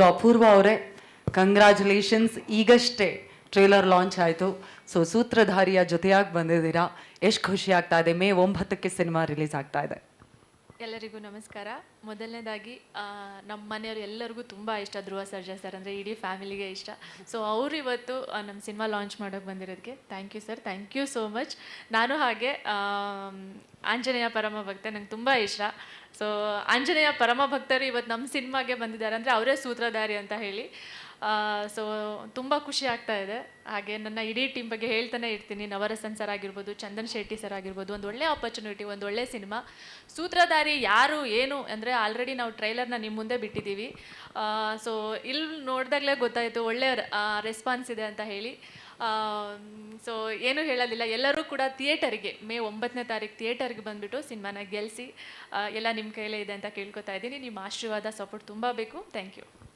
ಅಪೂರ್ವ ಅವರೇ. ಕಂಗ್ರ್ಯಾಚುಲೇಷನ್ಸ್ ಈಗಷ್ಟೇ trailer launch ಆಯಿತು. ಸೊ ಸೂತ್ರಧಾರಿಯ ಜೊತೆಯಾಗಿ ಬಂದಿದ್ದೀರಾ. ಎಷ್ಟು ಖುಷಿ ಆಗ್ತಾ ಇದೆ. ಮೇ ಒಂಬತ್ತಕ್ಕೆ ಸಿನಿಮಾ ರಿಲೀಸ್ ಆಗ್ತಾ ಇದೆ. ಎಲ್ಲರಿಗೂ ನಮಸ್ಕಾರ. ಮೊದಲನೇದಾಗಿ ನಮ್ಮ ಮನೆಯವರು ಎಲ್ಲರಿಗೂ ತುಂಬ ಇಷ್ಟ ಧ್ರುವ ಸರ್ಜಾ ಸರ್ ಅಂದರೆ ಇಡೀ ಫ್ಯಾಮಿಲಿಗೆ ಇಷ್ಟ. ಸೊ ಅವರು ಇವತ್ತು ನಮ್ಮ ಸಿನಿಮಾ ಲಾಂಚ್ ಮಾಡೋಕ್ಕೆ ಬಂದಿರೋದಕ್ಕೆ thank you sir thank you so much ನಾನು ಹಾಗೆ ಆಂಜನೇಯ ಪರಮ ಭಕ್ತ ನಂಗೆ ತುಂಬ ಇಷ್ಟ. ಸೊ ಆಂಜನೇಯ ಪರಮ ಭಕ್ತರು ಇವತ್ತು ನಮ್ಮ ಸಿನಿಮಾಗೆ ಬಂದಿದ್ದಾರೆ ಅಂದರೆ ಅವರೇ ಸೂತ್ರಧಾರಿ ಅಂತ ಹೇಳಿ. ಸೊ ತುಂಬ ಖುಷಿ ಆಗ್ತಾ ಇದೆ. ಹಾಗೆ ನನ್ನ ಇಡೀ ಟೀಮ್ ಬಗ್ಗೆ ಹೇಳ್ತಾನೆ ಇರ್ತೀನಿ. ನವರಸನ್ ಸರ್ ಆಗಿರ್ಬೋದು, ಚಂದನ್ ಶೆಟ್ಟಿ ಸರ್ ಆಗಿರ್ಬೋದು, ಒಂದು ಒಳ್ಳೆ ಆಪರ್ಚುನಿಟಿ ಒಂದು ಒಳ್ಳೆ ಸಿನಿಮಾ ಸೂತ್ರಧಾರಿ ಯಾರು, ಏನು ಅಂದರೆ ಆಲ್ರೆಡಿ ನಾವು ಟ್ರೈಲರ್ನ ನಿಮ್ಮ ಮುಂದೆ ಬಿಟ್ಟಿದ್ದೀವಿ. ಸೊ ಇಲ್ಲಿ ನೋಡಿದಾಗಲೇ ಗೊತ್ತಾಯಿತು, ಒಳ್ಳೆ ರೆಸ್ಪಾನ್ಸ್ ಇದೆ ಅಂತ ಹೇಳಿ. ಸೊ ಏನು ಹೇಳೋದಿಲ್ಲ. ಎಲ್ಲರೂ ಕೂಡ ಥಿಯೇಟರ್ಗೆ ಮೇ ಒಂಬತ್ತನೇ ತಾರೀಕು ಥಿಯೇಟರ್ಗೆ ಬಂದುಬಿಟ್ಟು ಸಿನಿಮಾನ ಗೆಲ್ಲಿಸಿ ಎಲ್ಲ ನಿಮ್ಮ ಕೈಲೇ ಇದೆ ಅಂತ ಕೇಳ್ಕೊತಾ ಇದ್ದೀನಿ. ನಿಮ್ಮ ಆಶೀರ್ವಾದ ಸಪೋರ್ಟ್ ತುಂಬ ಬೇಕು. Thank you